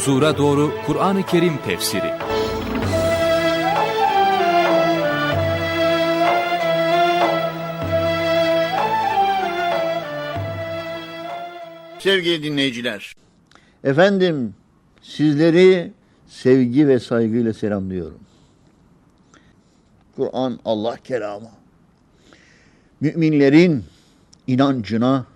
Huzura Doğru Kur'an-ı Kerim Tefsiri Sevgili dinleyiciler, Efendim sizleri sevgi ve saygıyla selamlıyorum. Kur'an Allah kelamı. Müminlerin inancına,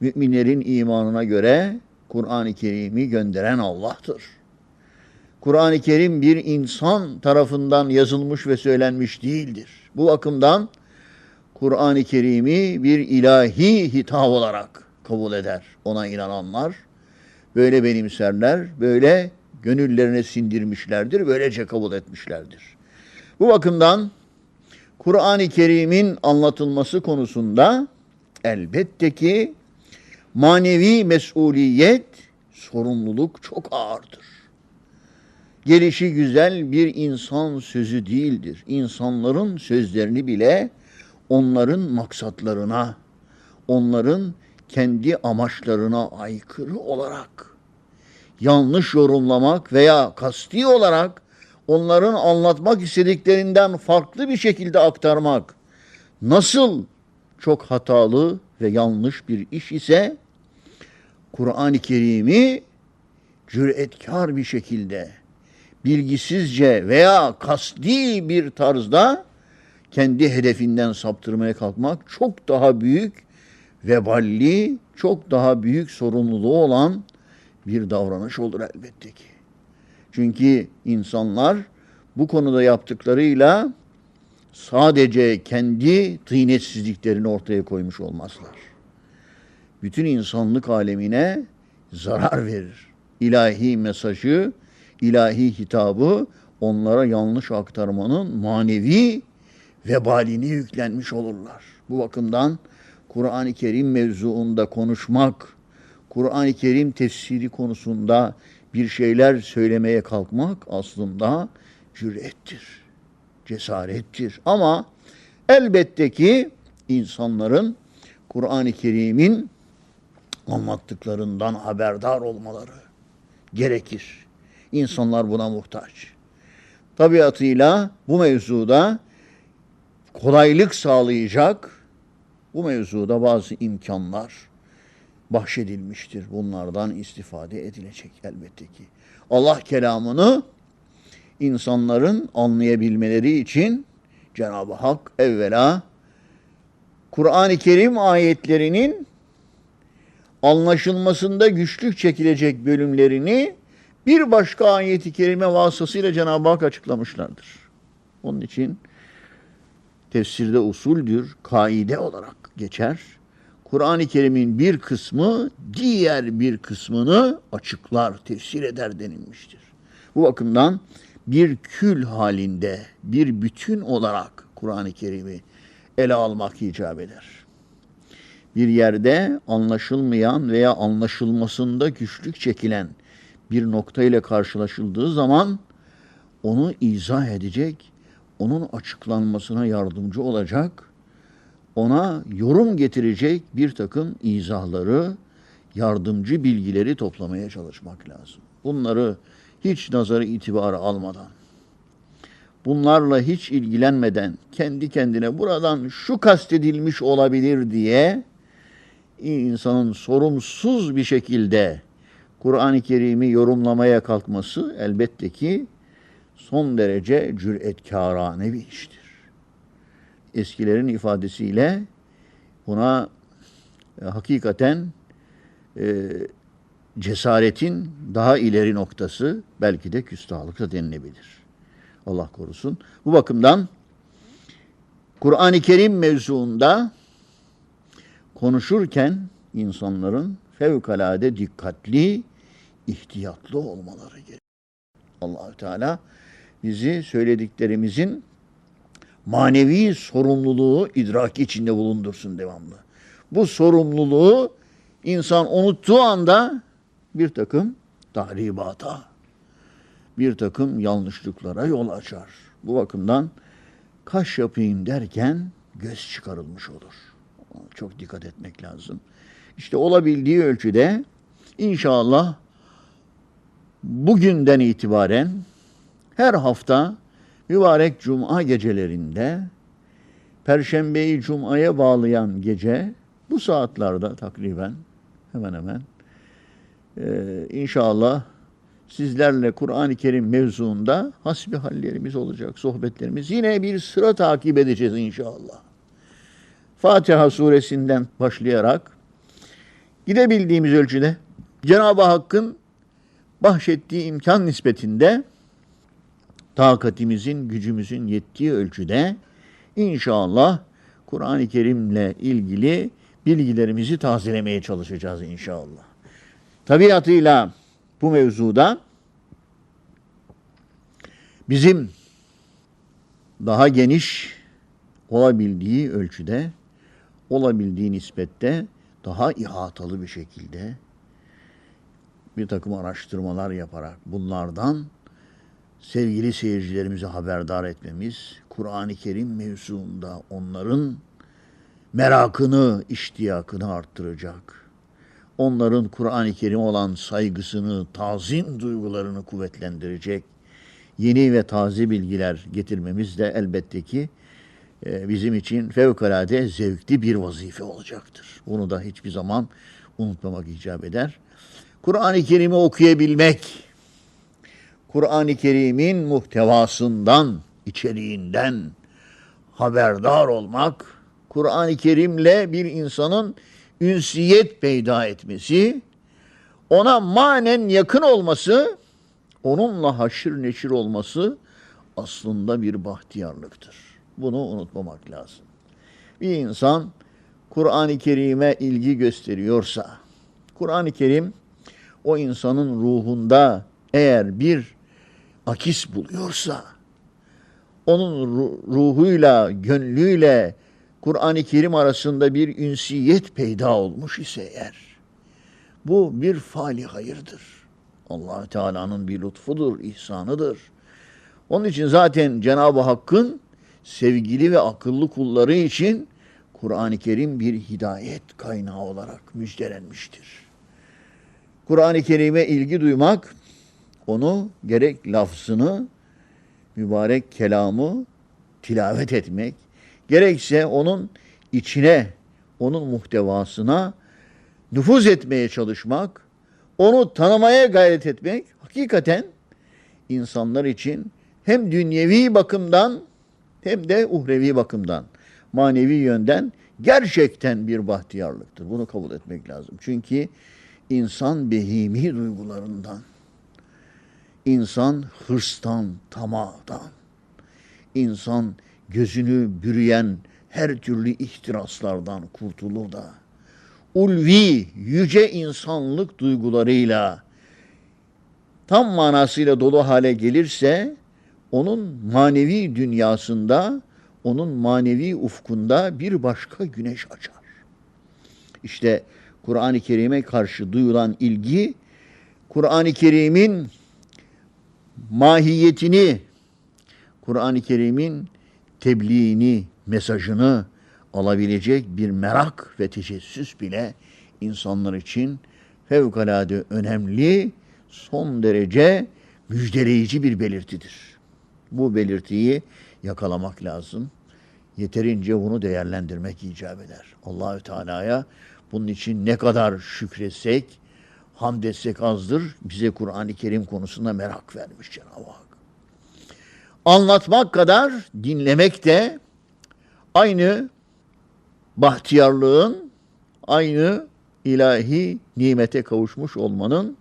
müminlerin imanına göre Kur'an-ı Kerim'i gönderen Allah'tır. Kur'an-ı Kerim bir insan tarafından yazılmış ve söylenmiş değildir. Bu bakımdan Kur'an-ı Kerim'i bir ilahi hitap olarak kabul eder ona inananlar. Böyle benimserler, böyle gönüllerine sindirmişlerdir, böylece kabul etmişlerdir. Bu bakımdan Kur'an-ı Kerim'in anlatılması konusunda elbette ki manevi mesuliyet, sorumluluk çok ağırdır. Gelişi güzel bir insan sözü değildir. İnsanların sözlerini bile onların maksatlarına, onların kendi amaçlarına aykırı olarak yanlış yorumlamak veya kasti olarak onların anlatmak istediklerinden farklı bir şekilde aktarmak nasıl çok hatalı ve yanlış bir iş ise Kur'an-ı Kerim'i cüretkar bir şekilde bilgisizce veya kasti bir tarzda kendi hedefinden saptırmaya kalkmak çok daha büyük veballi, çok daha büyük sorumluluğu olan bir davranış olur elbette ki. Çünkü insanlar bu konuda yaptıklarıyla sadece kendi tıynetsizliklerini ortaya koymuş olmazlar. Bütün insanlık alemine zarar verir. İlahi mesajı, ilahi hitabı onlara yanlış aktarmanın manevi vebalini yüklenmiş olurlar. Bu bakımdan Kur'an-ı Kerim mevzuunda konuşmak, Kur'an-ı Kerim tefsiri konusunda bir şeyler söylemeye kalkmak aslında cürettir, cesarettir. Ama elbette ki insanların Kur'an-ı Kerim'in anlattıklarından haberdar olmaları gerekir. İnsanlar buna muhtaç. Tabiatıyla bu mevzuda kolaylık sağlayacak bu mevzuda bazı imkanlar bahşedilmiştir. Bunlardan istifade edilecek elbette ki. Allah kelamını insanların anlayabilmeleri için Cenab-ı Hak evvela Kur'an-ı Kerim ayetlerinin anlaşılmasında güçlük çekilecek bölümlerini bir başka ayeti kerime vasıtasıyla Cenab-ı Hak açıklamışlardır. Onun için tefsirde usuldür, kaide olarak geçer. Kur'an-ı Kerim'in bir kısmı diğer bir kısmını açıklar, tefsir eder denilmiştir. Bu bakımdan bir kül halinde, bir bütün olarak Kur'an-ı Kerim'i ele almak icap eder. Bir yerde anlaşılmayan veya anlaşılmasında güçlük çekilen bir nokta ile karşılaşıldığı zaman onu izah edecek, onun açıklanmasına yardımcı olacak, ona yorum getirecek bir takım izahları, yardımcı bilgileri toplamaya çalışmak lazım. Bunları hiç nazarı itibara almadan, bunlarla hiç ilgilenmeden kendi kendine buradan şu kastedilmiş olabilir diye insanın sorumsuz bir şekilde Kur'an-ı Kerim'i yorumlamaya kalkması elbette ki son derece cüretkârane bir iştir. Eskilerin ifadesiyle buna e, hakikaten e, cesaretin daha ileri noktası belki de küstahlık da denilebilir. Allah korusun. Bu bakımdan Kur'an-ı Kerim mevzuunda konuşurken insanların fevkalade dikkatli, ihtiyatlı olmaları gerekiyor. Allahü Teala bizi söylediklerimizin manevi sorumluluğu idrak içinde bulundursun devamlı. Bu sorumluluğu insan unuttuğu anda bir takım tahribata, bir takım yanlışlıklara yol açar. Bu bakımdan kaş yapayım derken göz çıkarılmış olur. Çok dikkat etmek lazım. İşte olabildiği ölçüde inşallah bugünden itibaren her hafta mübarek cuma gecelerinde Perşembeyi Cuma'ya bağlayan gece bu saatlerde takriben hemen hemen ee, inşallah sizlerle Kur'an-ı Kerim mevzuunda hasbihallerimiz olacak, sohbetlerimiz. Yine bir sıra takip edeceğiz inşallah. Fatiha suresinden başlayarak gidebildiğimiz ölçüde Cenab-ı Hakk'ın bahşettiği imkan nispetinde takatimizin, gücümüzün yettiği ölçüde inşallah Kur'an-ı Kerim'le ilgili bilgilerimizi tazelemeye çalışacağız inşallah. Tabiatıyla bu mevzuda bizim daha geniş olabildiği ölçüde, olabildiği nispette daha ihatalı bir şekilde bir takım araştırmalar yaparak bunlardan sevgili seyircilerimizi haberdar etmemiz, Kur'an-ı Kerim mevzuunda onların merakını, iştiyakını arttıracak. Onların Kur'an-ı Kerim olan saygısını, tazim duygularını kuvvetlendirecek yeni ve taze bilgiler getirmemiz de elbette ki bizim için fevkalade zevkli bir vazife olacaktır. Bunu da hiçbir zaman unutmamak icap eder. Kur'an-ı Kerim'i okuyabilmek, Kur'an-ı Kerim'in muhtevasından, içeriğinden haberdar olmak, Kur'an-ı Kerim'le bir insanın ünsiyet peyda etmesi, ona manen yakın olması, onunla haşır neşir olması aslında bir bahtiyarlıktır. Bunu unutmamak lazım. Bir insan Kur'an-ı Kerim'e ilgi gösteriyorsa, Kur'an-ı Kerim o insanın ruhunda eğer bir akis buluyorsa, onun ruhuyla, gönlüyle Kur'an-ı Kerim arasında bir ünsiyet peyda olmuş ise eğer, bu bir fali hayırdır. allah Teala'nın bir lütfudur, ihsanıdır. Onun için zaten Cenab-ı Hakk'ın sevgili ve akıllı kulları için Kur'an-ı Kerim bir hidayet kaynağı olarak müjdelenmiştir. Kur'an-ı Kerim'e ilgi duymak, onu gerek lafzını, mübarek kelamı tilavet etmek, gerekse onun içine, onun muhtevasına nüfuz etmeye çalışmak, onu tanımaya gayret etmek hakikaten insanlar için hem dünyevi bakımdan hem de uhrevi bakımdan, manevi yönden gerçekten bir bahtiyarlıktır. Bunu kabul etmek lazım. Çünkü insan behimi duygularından, insan hırstan, tamadan, insan gözünü bürüyen her türlü ihtiraslardan kurtulur da ulvi, yüce insanlık duygularıyla tam manasıyla dolu hale gelirse onun manevi dünyasında, onun manevi ufkunda bir başka güneş açar. İşte Kur'an-ı Kerim'e karşı duyulan ilgi, Kur'an-ı Kerim'in mahiyetini, Kur'an-ı Kerim'in tebliğini, mesajını alabilecek bir merak ve tecessüs bile insanlar için fevkalade önemli, son derece müjdeleyici bir belirtidir. Bu belirtiyi yakalamak lazım. Yeterince bunu değerlendirmek icap eder. Allahü Teala'ya bunun için ne kadar şükretsek, hamd etsek azdır. Bize Kur'an-ı Kerim konusunda merak vermiş Cenab-ı Hak. Anlatmak kadar dinlemek de aynı bahtiyarlığın, aynı ilahi nimete kavuşmuş olmanın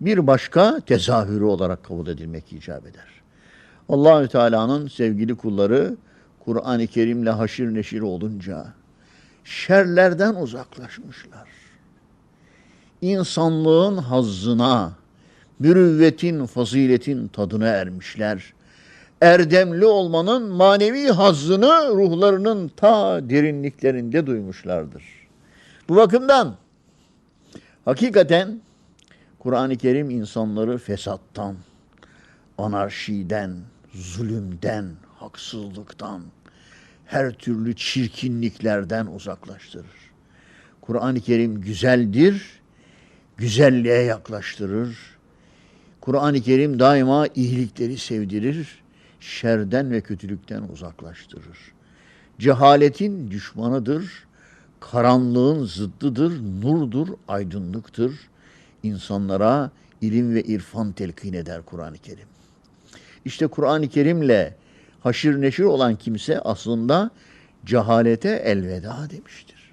bir başka tezahürü olarak kabul edilmek icap eder. Allahü Teala'nın sevgili kulları Kur'an-ı Kerim'le haşir neşir olunca şerlerden uzaklaşmışlar. İnsanlığın hazzına, mürüvvetin, faziletin tadına ermişler erdemli olmanın manevi hazzını ruhlarının ta derinliklerinde duymuşlardır. Bu bakımdan hakikaten Kur'an-ı Kerim insanları fesattan, anarşiden, zulümden, haksızlıktan, her türlü çirkinliklerden uzaklaştırır. Kur'an-ı Kerim güzeldir, güzelliğe yaklaştırır. Kur'an-ı Kerim daima iyilikleri sevdirir, şerden ve kötülükten uzaklaştırır. Cehaletin düşmanıdır, karanlığın zıddıdır, nurdur, aydınlıktır. İnsanlara ilim ve irfan telkin eder Kur'an-ı Kerim. İşte Kur'an-ı Kerim'le haşir neşir olan kimse aslında cehalete elveda demiştir.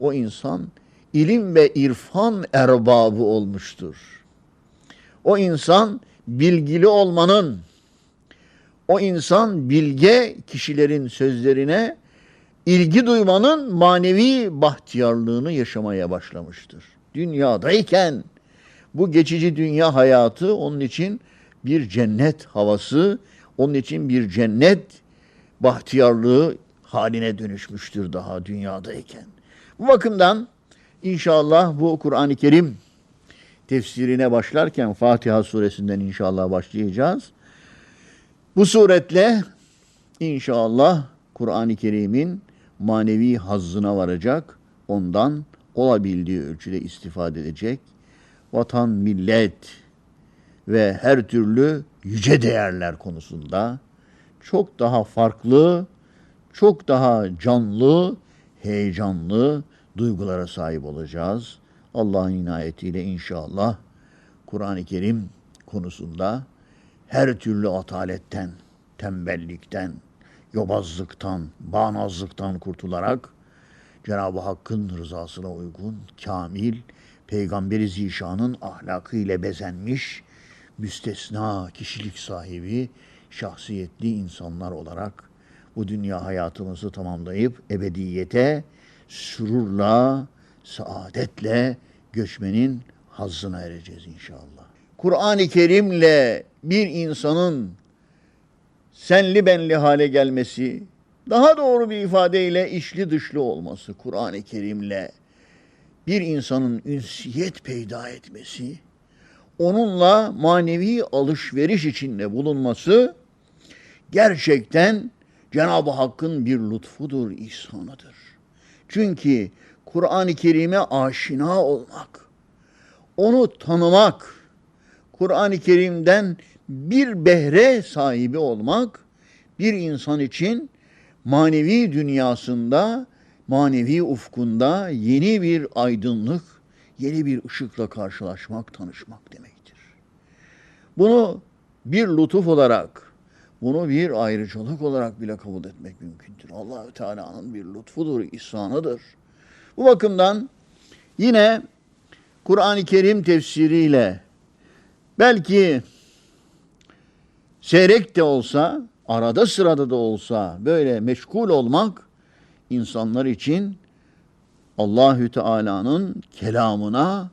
O insan ilim ve irfan erbabı olmuştur. O insan bilgili olmanın, o insan bilge kişilerin sözlerine ilgi duymanın manevi bahtiyarlığını yaşamaya başlamıştır. Dünyadayken bu geçici dünya hayatı onun için bir cennet havası, onun için bir cennet bahtiyarlığı haline dönüşmüştür daha dünyadayken. Bu bakımdan inşallah bu Kur'an-ı Kerim tefsirine başlarken Fatiha suresinden inşallah başlayacağız. Bu suretle inşallah Kur'an-ı Kerim'in manevi hazzına varacak, ondan olabildiği ölçüde istifade edecek. Vatan, millet ve her türlü yüce değerler konusunda çok daha farklı, çok daha canlı, heyecanlı duygulara sahip olacağız. Allah'ın inayetiyle inşallah Kur'an-ı Kerim konusunda her türlü ataletten, tembellikten, yobazlıktan, bağnazlıktan kurtularak Cenab-ı Hakk'ın rızasına uygun, kamil, Peygamberi Zişan'ın ahlakı ile bezenmiş, müstesna kişilik sahibi, şahsiyetli insanlar olarak bu dünya hayatımızı tamamlayıp ebediyete sürurla, saadetle göçmenin hazzına ereceğiz inşallah. Kur'an-ı Kerim'le bir insanın senli benli hale gelmesi, daha doğru bir ifadeyle içli dışlı olması Kur'an-ı Kerim'le bir insanın ünsiyet peyda etmesi, onunla manevi alışveriş içinde bulunması gerçekten Cenab-ı Hakk'ın bir lütfudur, ihsanıdır. Çünkü Kur'an-ı Kerim'e aşina olmak, onu tanımak, Kur'an-ı Kerim'den bir behre sahibi olmak bir insan için manevi dünyasında, manevi ufkunda yeni bir aydınlık, yeni bir ışıkla karşılaşmak, tanışmak demektir. Bunu bir lütuf olarak, bunu bir ayrıcalık olarak bile kabul etmek mümkündür. Allahü Teala'nın bir lütfudur, ihsanıdır. Bu bakımdan yine Kur'an-ı Kerim tefsiriyle belki seyrek de olsa, arada sırada da olsa böyle meşgul olmak insanlar için Allahü Teala'nın kelamına,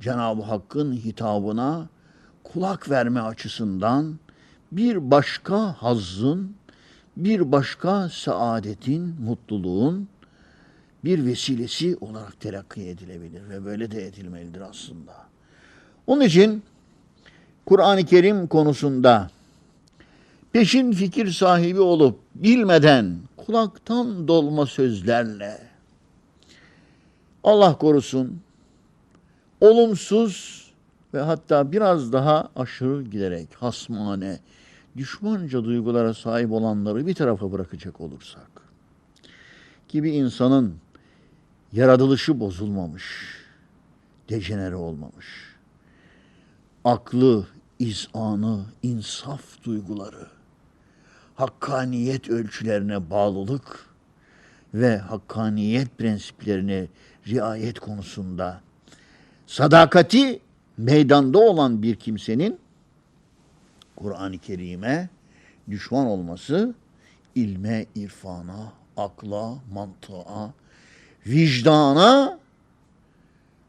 Cenab-ı Hakk'ın hitabına kulak verme açısından bir başka hazzın, bir başka saadetin, mutluluğun bir vesilesi olarak telakki edilebilir ve böyle de edilmelidir aslında. Onun için Kur'an-ı Kerim konusunda peşin fikir sahibi olup bilmeden kulaktan dolma sözlerle Allah korusun olumsuz ve hatta biraz daha aşırı giderek hasmane, düşmanca duygulara sahip olanları bir tarafa bırakacak olursak ki bir insanın yaratılışı bozulmamış, dejenere olmamış, aklı, izanı, insaf duyguları, hakkaniyet ölçülerine bağlılık ve hakkaniyet prensiplerine riayet konusunda sadakati meydanda olan bir kimsenin Kur'an-ı Kerim'e düşman olması ilme, irfana, akla, mantığa, vicdana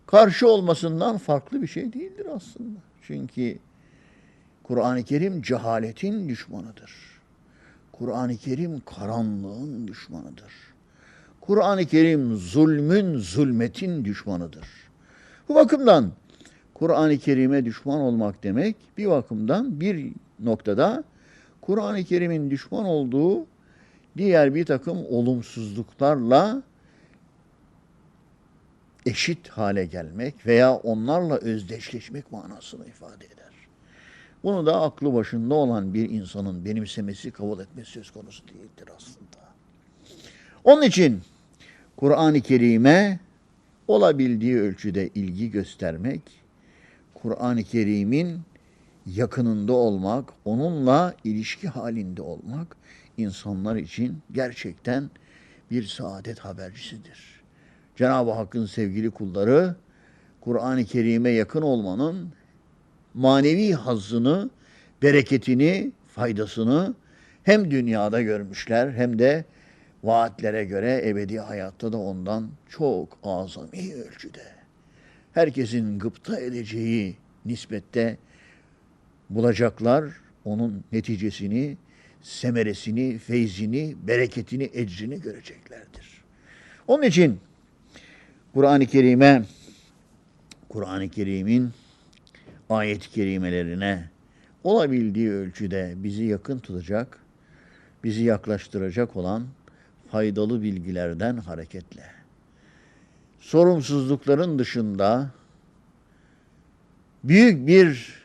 karşı olmasından farklı bir şey değildir aslında. Çünkü Kur'an-ı Kerim cehaletin düşmanıdır. Kur'an-ı Kerim karanlığın düşmanıdır. Kur'an-ı Kerim zulmün, zulmetin düşmanıdır. Bu bakımdan Kur'an-ı Kerim'e düşman olmak demek bir bakımdan bir noktada Kur'an-ı Kerim'in düşman olduğu diğer bir takım olumsuzluklarla eşit hale gelmek veya onlarla özdeşleşmek manasını ifade eder. Bunu da aklı başında olan bir insanın benimsemesi, kabul etmesi söz konusu değildir aslında. Onun için Kur'an-ı Kerim'e olabildiği ölçüde ilgi göstermek, Kur'an-ı Kerim'in yakınında olmak, onunla ilişki halinde olmak insanlar için gerçekten bir saadet habercisidir. Cenab-ı Hakk'ın sevgili kulları Kur'an-ı Kerim'e yakın olmanın manevi hazzını, bereketini, faydasını hem dünyada görmüşler hem de vaatlere göre ebedi hayatta da ondan çok azami ölçüde. Herkesin gıpta edeceği nispette bulacaklar onun neticesini, semeresini, feyzini, bereketini, ecrini göreceklerdir. Onun için Kur'an-ı Kerim'e, Kur'an-ı Kerim'in ayet-i kerimelerine olabildiği ölçüde bizi yakın tutacak, bizi yaklaştıracak olan faydalı bilgilerden hareketle. Sorumsuzlukların dışında büyük bir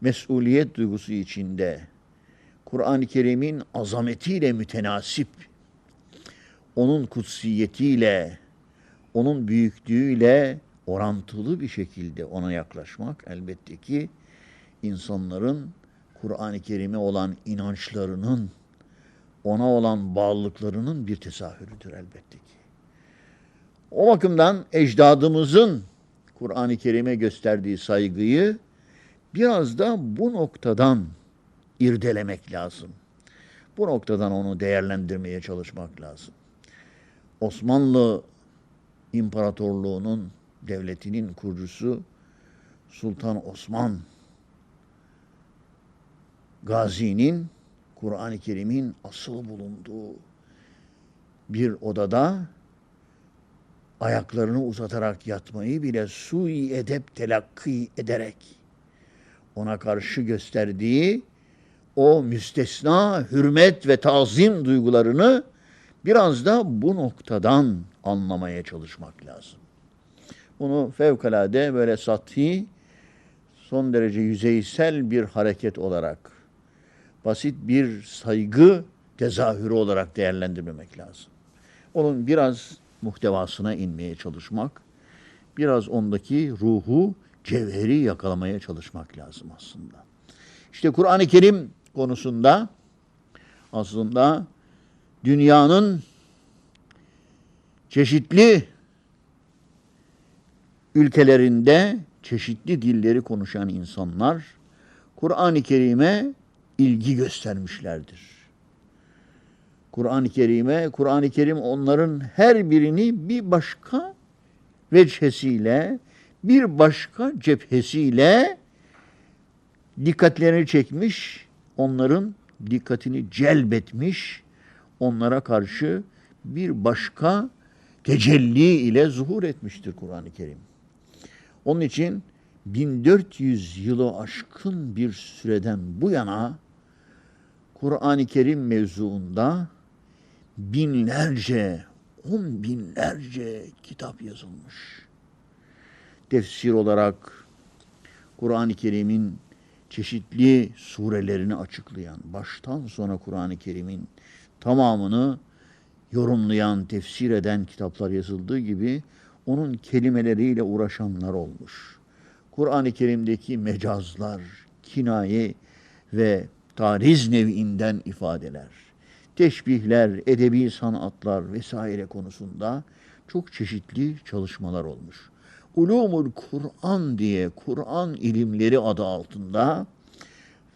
mesuliyet duygusu içinde Kur'an-ı Kerim'in azametiyle mütenasip, onun kutsiyetiyle, onun büyüklüğüyle orantılı bir şekilde ona yaklaşmak elbette ki insanların Kur'an-ı Kerim'e olan inançlarının, ona olan bağlılıklarının bir tezahürüdür elbette ki. O bakımdan ecdadımızın Kur'an-ı Kerim'e gösterdiği saygıyı biraz da bu noktadan irdelemek lazım. Bu noktadan onu değerlendirmeye çalışmak lazım. Osmanlı İmparatorluğu'nun devletinin kurucusu Sultan Osman Gazi'nin Kur'an-ı Kerim'in asıl bulunduğu bir odada ayaklarını uzatarak yatmayı bile sui edep telakki ederek ona karşı gösterdiği o müstesna hürmet ve tazim duygularını biraz da bu noktadan anlamaya çalışmak lazım. Bunu fevkalade böyle sathi, son derece yüzeysel bir hareket olarak, basit bir saygı tezahürü olarak değerlendirmemek lazım. Onun biraz muhtevasına inmeye çalışmak, biraz ondaki ruhu, cevheri yakalamaya çalışmak lazım aslında. İşte Kur'an-ı Kerim konusunda aslında dünyanın çeşitli ülkelerinde çeşitli dilleri konuşan insanlar Kur'an-ı Kerim'e ilgi göstermişlerdir. Kur'an-ı Kerim'e, Kur'an-ı Kerim onların her birini bir başka veçhesiyle, bir başka cephesiyle dikkatlerini çekmiş, onların dikkatini celbetmiş, onlara karşı bir başka tecelli ile zuhur etmiştir Kur'an-ı Kerim. Onun için 1400 yılı aşkın bir süreden bu yana Kur'an-ı Kerim mevzuunda binlerce, on binlerce kitap yazılmış. Tefsir olarak Kur'an-ı Kerim'in çeşitli surelerini açıklayan, baştan sona Kur'an-ı Kerim'in tamamını yorumlayan, tefsir eden kitaplar yazıldığı gibi onun kelimeleriyle uğraşanlar olmuş. Kur'an-ı Kerim'deki mecazlar, kinaye ve tariz neviinden ifadeler, teşbihler, edebi sanatlar vesaire konusunda çok çeşitli çalışmalar olmuş. Ulumul Kur'an diye Kur'an ilimleri adı altında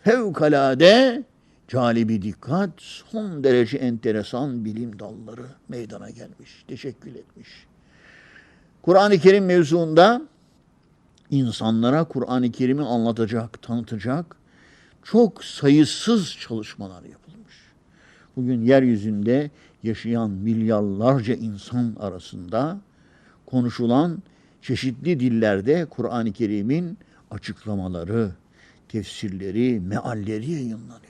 fevkalade calibi dikkat son derece enteresan bilim dalları meydana gelmiş, teşekkül etmiş. Kur'an-ı Kerim mevzuunda insanlara Kur'an-ı Kerim'i anlatacak, tanıtacak çok sayısız çalışmalar yapılmış. Bugün yeryüzünde yaşayan milyarlarca insan arasında konuşulan çeşitli dillerde Kur'an-ı Kerim'in açıklamaları, tefsirleri, mealleri yayınlanıyor.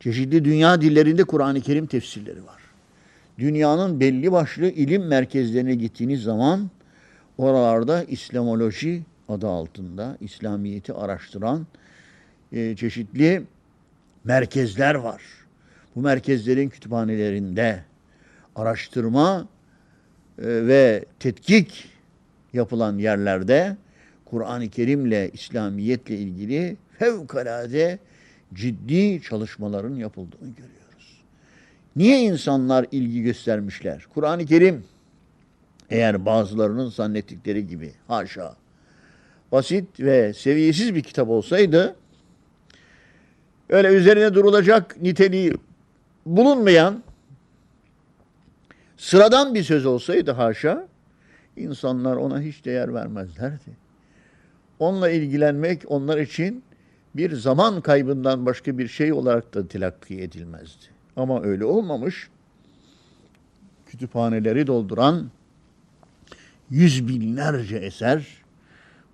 Çeşitli dünya dillerinde Kur'an-ı Kerim tefsirleri var. Dünyanın belli başlı ilim merkezlerine gittiğiniz zaman oralarda İslamoloji adı altında İslamiyet'i araştıran e, çeşitli merkezler var. Bu merkezlerin kütüphanelerinde araştırma e, ve tetkik yapılan yerlerde Kur'an-ı Kerim'le, İslamiyet'le ilgili fevkalade ciddi çalışmaların yapıldığını görüyoruz. Niye insanlar ilgi göstermişler? Kur'an-ı Kerim eğer bazılarının zannettikleri gibi haşa basit ve seviyesiz bir kitap olsaydı öyle üzerine durulacak niteliği bulunmayan sıradan bir söz olsaydı haşa insanlar ona hiç değer vermezlerdi. Onunla ilgilenmek onlar için bir zaman kaybından başka bir şey olarak da telakki edilmezdi. Ama öyle olmamış. Kütüphaneleri dolduran yüz binlerce eser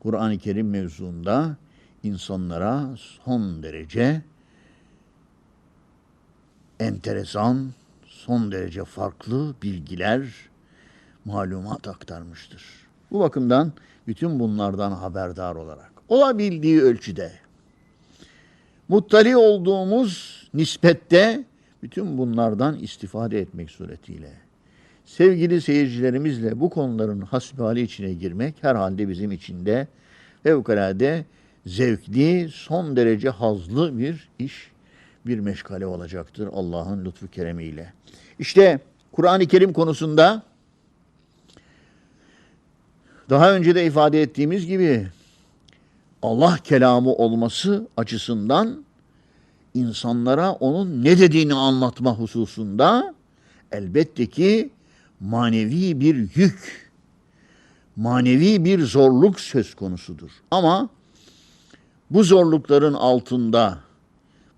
Kur'an-ı Kerim mevzuunda insanlara son derece enteresan, son derece farklı bilgiler, malumat aktarmıştır. Bu bakımdan bütün bunlardan haberdar olarak olabildiği ölçüde muttali olduğumuz nispette bütün bunlardan istifade etmek suretiyle sevgili seyircilerimizle bu konuların hasbihali içine girmek herhalde bizim için de fevkalade zevkli, son derece hazlı bir iş, bir meşgale olacaktır Allah'ın lütfu keremiyle. İşte Kur'an-ı Kerim konusunda daha önce de ifade ettiğimiz gibi Allah kelamı olması açısından insanlara onun ne dediğini anlatma hususunda elbette ki manevi bir yük, manevi bir zorluk söz konusudur. Ama bu zorlukların altında,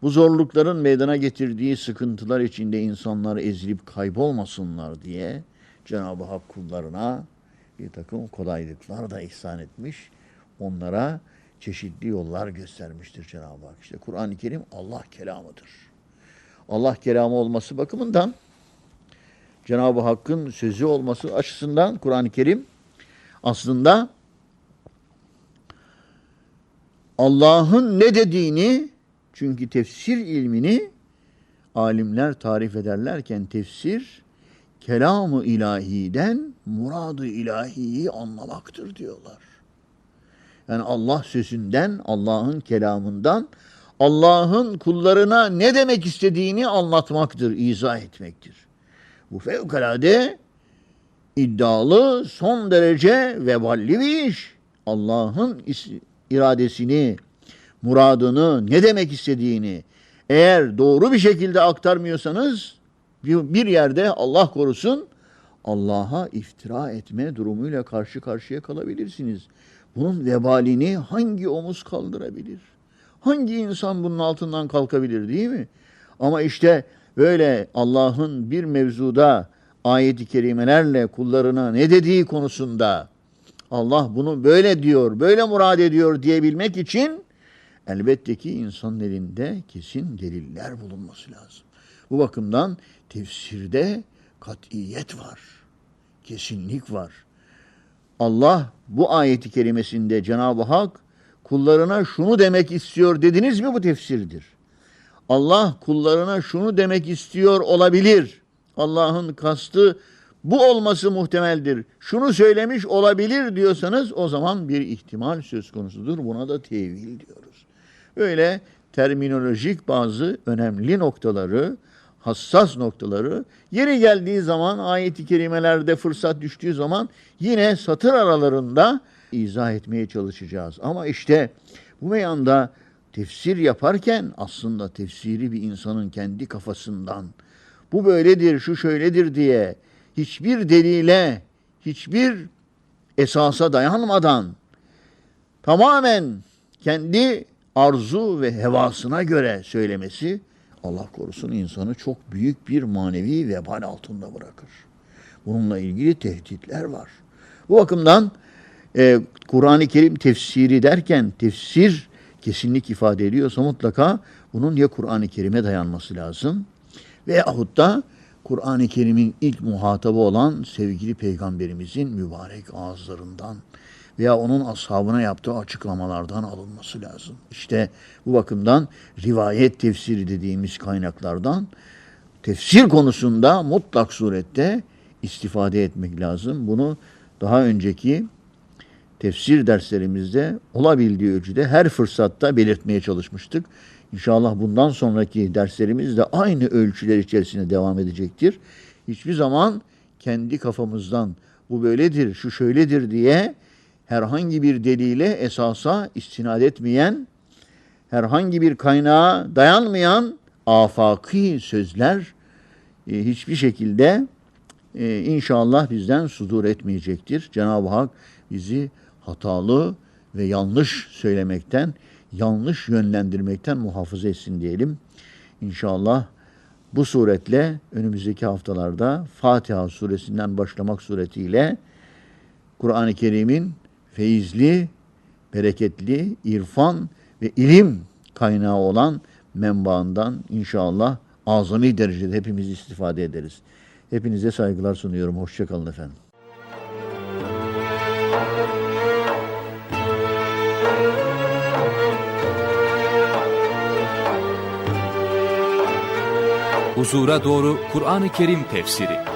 bu zorlukların meydana getirdiği sıkıntılar içinde insanlar ezilip kaybolmasınlar diye Cenab-ı Hak kullarına bir takım kolaylıklar da ihsan etmiş. Onlara çeşitli yollar göstermiştir Cenab-ı Hak. İşte Kur'an-ı Kerim Allah kelamıdır. Allah kelamı olması bakımından Cenab-ı Hakk'ın sözü olması açısından Kur'an-ı Kerim aslında Allah'ın ne dediğini çünkü tefsir ilmini alimler tarif ederlerken tefsir kelamı ilahiden muradı ilahiyi anlamaktır diyorlar. Yani Allah sözünden, Allah'ın kelamından Allah'ın kullarına ne demek istediğini anlatmaktır, izah etmektir. Bu fevkalade iddialı, son derece veballi bir iş. Allah'ın iradesini, muradını, ne demek istediğini eğer doğru bir şekilde aktarmıyorsanız bir yerde Allah korusun Allah'a iftira etme durumuyla karşı karşıya kalabilirsiniz. Bunun vebalini hangi omuz kaldırabilir? Hangi insan bunun altından kalkabilir değil mi? Ama işte böyle Allah'ın bir mevzuda ayet-i kerimelerle kullarına ne dediği konusunda Allah bunu böyle diyor, böyle murad ediyor diyebilmek için elbette ki insanın elinde kesin deliller bulunması lazım. Bu bakımdan tefsirde katiyet var. Kesinlik var. Allah bu ayeti kerimesinde Cenab-ı Hak kullarına şunu demek istiyor dediniz mi bu tefsirdir. Allah kullarına şunu demek istiyor olabilir. Allah'ın kastı bu olması muhtemeldir. Şunu söylemiş olabilir diyorsanız o zaman bir ihtimal söz konusudur. Buna da tevil diyoruz. Böyle terminolojik bazı önemli noktaları, hassas noktaları yeri geldiği zaman ayet-i kerimelerde fırsat düştüğü zaman yine satır aralarında izah etmeye çalışacağız. Ama işte bu meyanda tefsir yaparken aslında tefsiri bir insanın kendi kafasından bu böyledir, şu şöyledir diye hiçbir delile, hiçbir esasa dayanmadan tamamen kendi arzu ve hevasına göre söylemesi Allah korusun insanı çok büyük bir manevi vebal altında bırakır. Bununla ilgili tehditler var. Bu bakımdan e, Kur'an-ı Kerim tefsiri derken tefsir kesinlik ifade ediyorsa mutlaka bunun ya Kur'an-ı Kerim'e dayanması lazım veyahut da Kur'an-ı Kerim'in ilk muhatabı olan sevgili peygamberimizin mübarek ağızlarından veya onun ashabına yaptığı açıklamalardan alınması lazım. İşte bu bakımdan rivayet tefsiri dediğimiz kaynaklardan tefsir konusunda mutlak surette istifade etmek lazım. Bunu daha önceki tefsir derslerimizde olabildiği ölçüde her fırsatta belirtmeye çalışmıştık. İnşallah bundan sonraki derslerimiz de aynı ölçüler içerisinde devam edecektir. Hiçbir zaman kendi kafamızdan bu böyledir, şu şöyledir diye herhangi bir delile esasa istinad etmeyen, herhangi bir kaynağa dayanmayan afaki sözler e, hiçbir şekilde e, inşallah bizden sudur etmeyecektir. Cenab-ı Hak bizi hatalı ve yanlış söylemekten, yanlış yönlendirmekten muhafaza etsin diyelim. İnşallah bu suretle önümüzdeki haftalarda Fatiha suresinden başlamak suretiyle Kur'an-ı Kerim'in feyizli, bereketli, irfan ve ilim kaynağı olan menbaından inşallah azami derecede hepimiz istifade ederiz. Hepinize saygılar sunuyorum. Hoşçakalın efendim. Huzura doğru Kur'an-ı Kerim tefsiri